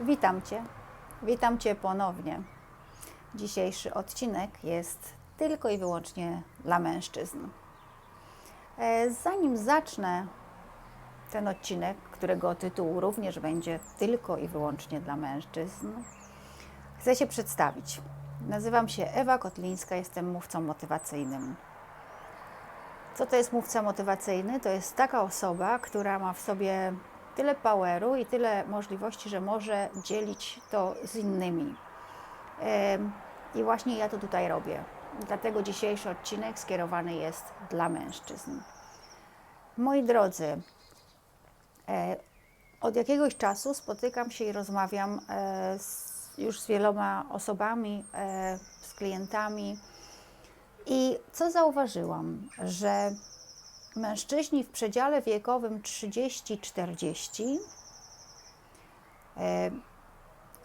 Witam Cię. Witam Cię ponownie. Dzisiejszy odcinek jest tylko i wyłącznie dla mężczyzn. E, Zanim zacznę ten odcinek, którego tytuł również będzie tylko i wyłącznie dla mężczyzn, chcę się przedstawić. Nazywam się Ewa Kotlińska, jestem mówcą motywacyjnym. Co to jest mówca motywacyjny? To jest taka osoba, która ma w sobie tyle poweru i tyle możliwości, że może dzielić to z innymi. I właśnie ja to tutaj robię. Dlatego dzisiejszy odcinek skierowany jest dla mężczyzn. Moi drodzy, e, od jakiegoś czasu spotykam się i rozmawiam e, z, już z wieloma osobami, e, z klientami. I co zauważyłam, że mężczyźni w przedziale wiekowym 30-40 e,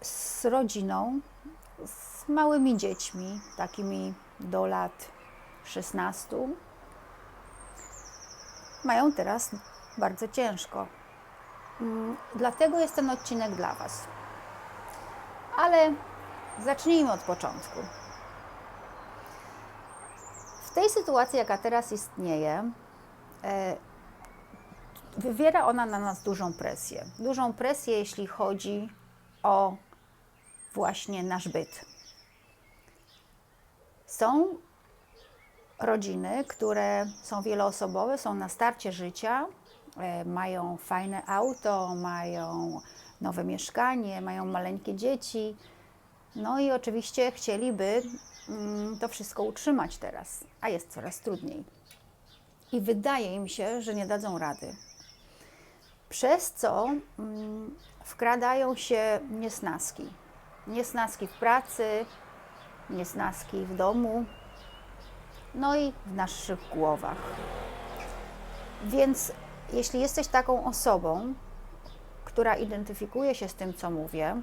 z rodziną, z małymi dziećmi, takimi do lat 16, mają teraz bardzo ciężko. Mm, Dlatego jest ten odcinek dla Was. Ale zacznijmy od początku. W tej sytuacji, jaka teraz istnieje, wywiera ona na nas dużą presję. Dużą presję, jeśli chodzi o właśnie nasz byt. Są rodziny, które są wieloosobowe, są na starcie życia, e, mają fajne auto, mają nowe mieszkanie, mają maleńkie dzieci. No i oczywiście chcieliby mm, to wszystko utrzymać teraz, a jest coraz trudniej. I wydaje im się, że nie dadzą rady. Przez co mm, wkradają się niesnaski. Niesnaski w pracy, niesnaski w domu, no i w naszych głowach. Więc jeśli jesteś taką osobą, która identyfikuje się z tym, co mówię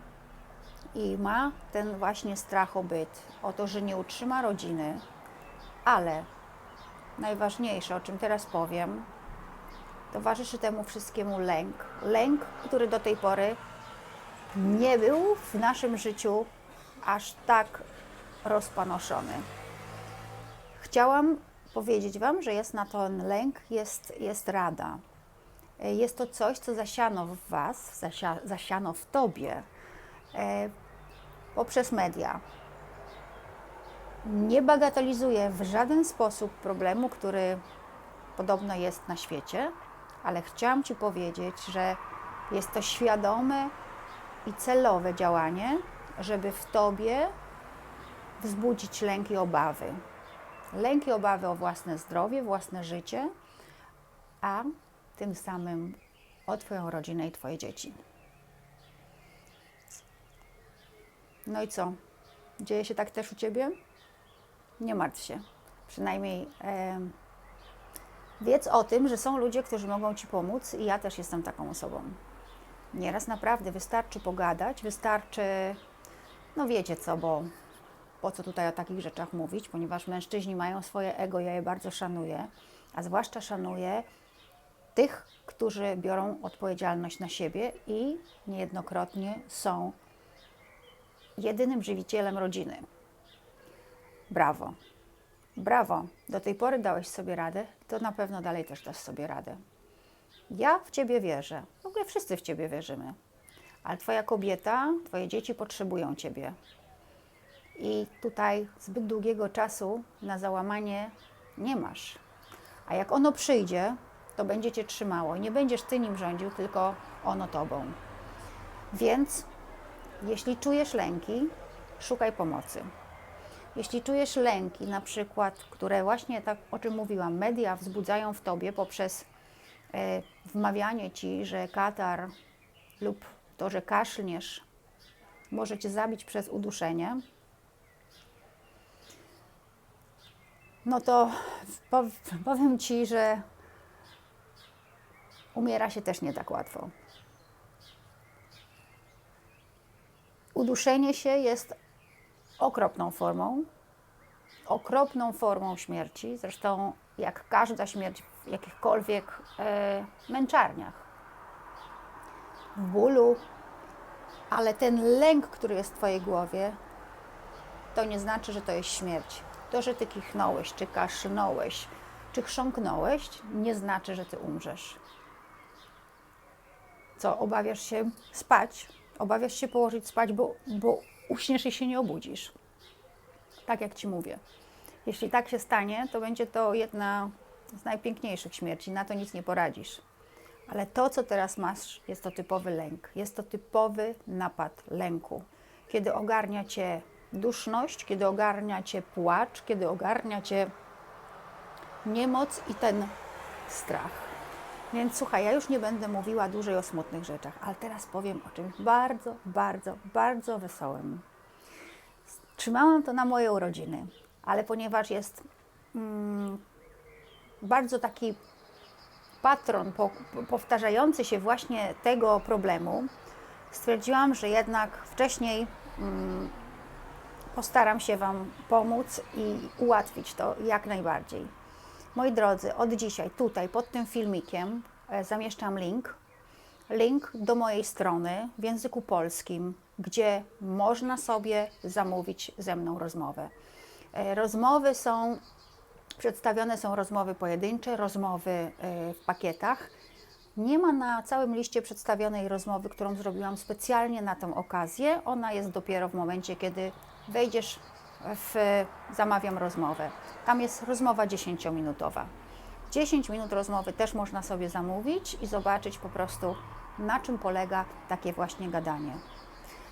i ma ten właśnie strach o byt, o to, że nie utrzyma rodziny, ale najważniejsze, o czym teraz powiem, towarzyszy temu wszystkiemu lęk. Lęk, który do tej pory nie był w naszym życiu aż tak rozpanoszony. Chciałam powiedzieć Wam, że jest na ten lęk, jest, jest rada. Jest to coś, co zasiano w Was, zasia, zasiano w Tobie e, poprzez media. Nie bagatelizuję w żaden sposób problemu, który podobno jest na świecie, ale chciałam Ci powiedzieć, że jest to świadome i celowe działanie, żeby w Tobie wzbudzić lęk i obawy. Lęk i obawy o własne zdrowie, własne życie, a tym samym o Twoją rodzinę i Twoje dzieci. No i co? Dzieje się tak też u Ciebie? Nie martw się. Przynajmniej e, wiedz o tym, że są ludzie, którzy mogą Ci pomóc i ja też jestem taką osobą. Nieraz naprawdę wystarczy pogadać, wystarczy, no wiecie co, bo po co tutaj o takich rzeczach mówić, ponieważ mężczyźni mają swoje ego, ja je bardzo szanuję, a zwłaszcza szanuję tych, którzy biorą odpowiedzialność na siebie i niejednokrotnie są jedynym żywicielem rodziny. Brawo. Brawo. Do tej pory dałeś sobie radę, to na pewno dalej też dasz sobie radę. Ja w Ciebie wierzę. W ogóle wszyscy w Ciebie wierzymy. Ale Twoja kobieta, Twoje dzieci potrzebują Ciebie. I tutaj zbyt długiego czasu na załamanie nie masz. A jak ono przyjdzie, to będzie Cię trzymało. Nie będziesz Ty nim rządził, tylko ono Tobą. Więc jeśli czujesz lęki, szukaj pomocy. Jeśli czujesz lęki, na przykład, które właśnie tak o czym mówiłam, media wzbudzają w tobie poprzez e, wmawianie ci, że katar lub to, że kaszlniesz, może cię zabić przez uduszenie, no to pow- powiem ci, że umiera się też nie tak łatwo. Uduszenie się jest okropną formą, okropną formą śmierci, zresztą jak każda śmierć w jakichkolwiek e, męczarniach. W bólu, Ale ten lęk, który jest w Twojej głowie, to nie znaczy, że to jest śmierć. To, że Ty kichnąłeś, czy kaszlnąłeś, czy chrząknąłeś, nie znaczy, że Ty umrzesz. Co, obawiasz się spać? Obawiasz się położyć spać, bo, bo uśniesz i się nie obudzisz. Tak jak Ci mówię. Jeśli tak się stanie, to będzie to jedna z najpiękniejszych śmierci. Na to nic nie poradzisz. Ale to, co teraz masz, jest to typowy lęk. Jest to typowy napad lęku. Kiedy ogarnia Cię duszność, kiedy ogarnia Cię płacz, kiedy ogarnia Cię niemoc i ten strach. Więc słuchaj, ja już nie będę mówiła dłużej o smutnych rzeczach, ale teraz powiem o czymś bardzo, bardzo, bardzo wesołym. Trzymałam to na moje urodziny, ale ponieważ jest mm, bardzo taki patron po, powtarzający się właśnie tego problemu, stwierdziłam, że jednak wcześniej mm, postaram się Wam pomóc i ułatwić to jak najbardziej. Moi drodzy, od dzisiaj tutaj pod tym filmikiem e, zamieszczam link. Link do mojej strony w języku polskim, gdzie można sobie zamówić ze mną rozmowę. E, Rozmowy są Przedstawione są rozmowy pojedyncze, rozmowy e, w pakietach. Nie ma na całym liście przedstawionej rozmowy, którą zrobiłam specjalnie na tę okazję. Ona jest dopiero w momencie, kiedy wejdziesz w zamawiam rozmowę. Tam jest rozmowa 10-minutowa. 10 minut rozmowy też można sobie zamówić i zobaczyć po prostu, na czym polega takie właśnie gadanie.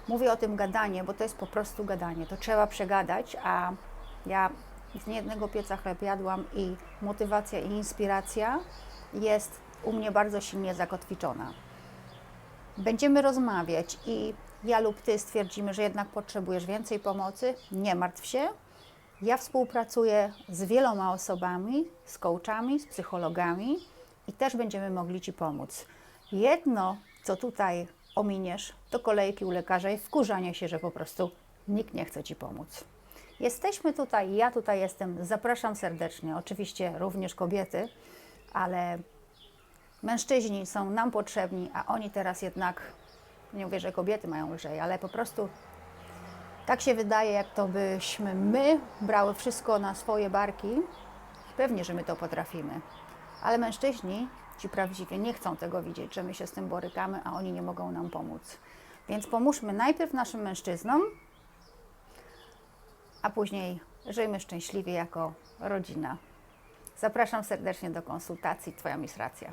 Mówię o tym gadanie, bo to jest po prostu gadanie. To trzeba przegadać, a ja z niejednego pieca chleb jadłam i motywacja i inspiracja jest u mnie bardzo silnie zakotwiczona. Będziemy rozmawiać i ja lub ty stwierdzimy, że jednak potrzebujesz więcej pomocy, nie martw się. Ja współpracuję z wieloma osobami, z coachami, z psychologami i też będziemy mogli Ci pomóc. Jedno, co tutaj ominiesz, to kolejki u lekarza i wkurzanie się, że po prostu nikt nie chce Ci pomóc. Jesteśmy tutaj, ja tutaj jestem, zapraszam serdecznie, oczywiście również kobiety, ale mężczyźni są nam potrzebni, a oni teraz jednak, nie mówię, że kobiety mają lżej, ale po prostu tak się wydaje, jak to byśmy my brały wszystko na swoje barki. Pewnie, że my to potrafimy, ale mężczyźni, ci prawdziwi, nie chcą tego widzieć, że my się z tym borykamy, a oni nie mogą nam pomóc. Więc pomóżmy najpierw naszym mężczyznom, a później żyjmy szczęśliwie jako rodzina. Zapraszam serdecznie do konsultacji. Twoja misracja.